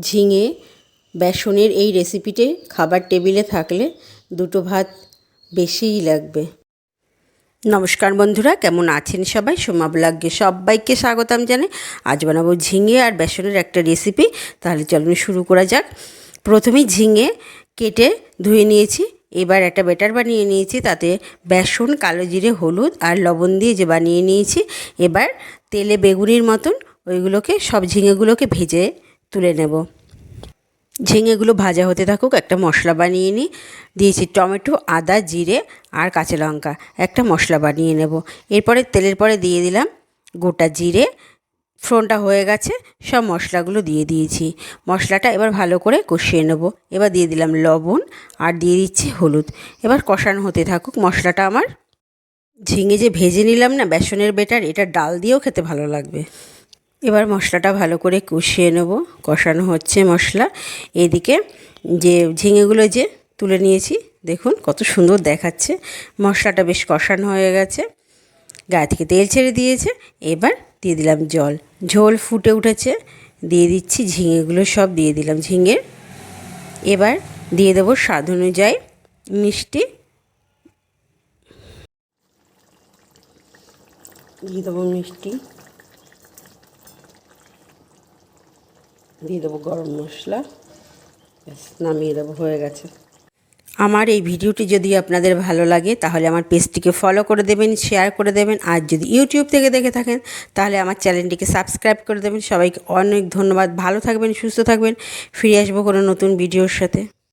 ঝিঙে, বেসনের এই রেসিপিটি খাবার টেবিলে থাকলে দুটো ভাত বেশিই লাগবে। নমস্কার বন্ধুরা, কেমন আছেন সবাই? সোমা ব্লগে সবাইকে স্বাগতম জানাই। আজ বানাবো ঝিঙে আর বেসনের একটা রেসিপি। তাহলে চলুন শুরু করা যাক। প্রথমেই ঝিঙে কেটে ধুয়ে নিয়েছি। এবার একটা বেটার বানিয়ে নিয়েছি, তাতে বেসন, কালো জিরে, হলুদ আর লবণ দিয়ে যে বানিয়ে নিয়েছি। এবার তেলে বেগুনির মতন ওইগুলোকে, সব ঝিঙেগুলোকে ভেজে তুলে নেব। ঝিঙেগুলো ভাজা হতে থাকুক, একটা মশলা বানিয়ে নিই। দিয়েছি টমেটো, আদা, জিরে আর কাঁচা লঙ্কা, একটা মশলা বানিয়ে নেব। এরপরে তেলের পরে দিয়ে দিলাম গোটা জিরে। ফোড়নটা হয়ে গেছে, সব মশলাগুলো দিয়ে দিয়েছি। মশলাটা এবার ভালো করে কষিয়ে নেব। এবার দিয়ে দিলাম লবণ আর দিয়ে দিচ্ছি হলুদ। এবার কষানো হতে থাকুক মশলাটা আমার। ঝিঙে যে ভেজে নিলাম না, বেসনের বেটার, এটা ডাল দিয়েও খেতে ভালো লাগবে। এবার মশলাটা ভালো করে কষিয়ে নেব। কষানো হচ্ছে মশলা। এদিকে যে ঝিঙেগুলো যে তুলে নিয়েছি, দেখুন কত সুন্দর দেখাচ্ছে। মশলাটা বেশ কষানো হয়ে গেছে। গায়ে থেকে তেল ছেড়ে দিয়েছে। এবার দিয়ে দিলাম জল। ঝোল ফুটে উঠেছে। দিয়ে দিচ্ছি ঝিঙেগুলো সব দিয়ে দিলাম ঝিঙে। এবার দিয়ে দেবো স্বাদ অনুযায়ী মিষ্টি। দিয়ে দেবো মিষ্টি। দিয়ে দেবো গরম মশলা। নামিয়ে দেবো, হয়ে গেছে। আমার এই ভিডিওটি যদি আপনাদের ভালো লাগে, তাহলে আমার পেজটিকে ফলো করে দেবেন শেয়ার করে দেবেন, আর যদি ইউটিউব থেকে দেখে থাকেন, তাহলে আমার চ্যানেলটিকে সাবস্ক্রাইব করে দেবেন। সবাইকে অনেক ধন্যবাদ। ভালো থাকবেন, সুস্থ থাকবেন। ফিরে আসব কোনো নতুন ভিডিওর সাথে।